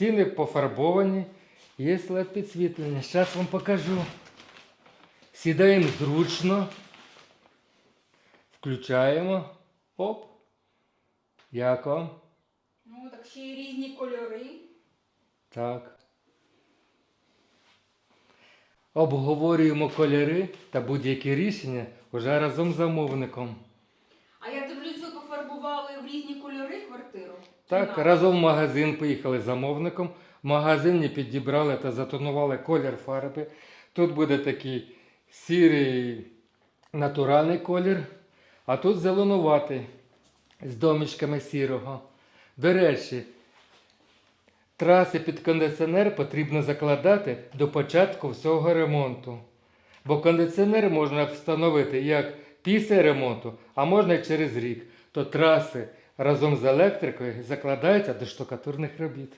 Стіни пофарбовані, є led підсвітлення. Зараз вам покажу. Сідаємо зручно. Включаємо. Оп. Як вам? Ну, так ще й різні кольори. Так. Обговорюємо кольори та будь-які рішення вже разом з замовником. Ви пофарбували в різні кольори квартиру? Так, Кімнату. разом в магазин поїхали з замовником. В магазині підібрали та затонували колір фарби. Тут буде такий сірий натуральний колір, а тут зеленуватий з домішками сірого. До речі, траси під кондиціонер потрібно закладати до початку всього ремонту. Бо кондиціонер можна встановити як після ремонту, а можна і через рік. То траси разом з електрикою закладаються до штукатурних робіт.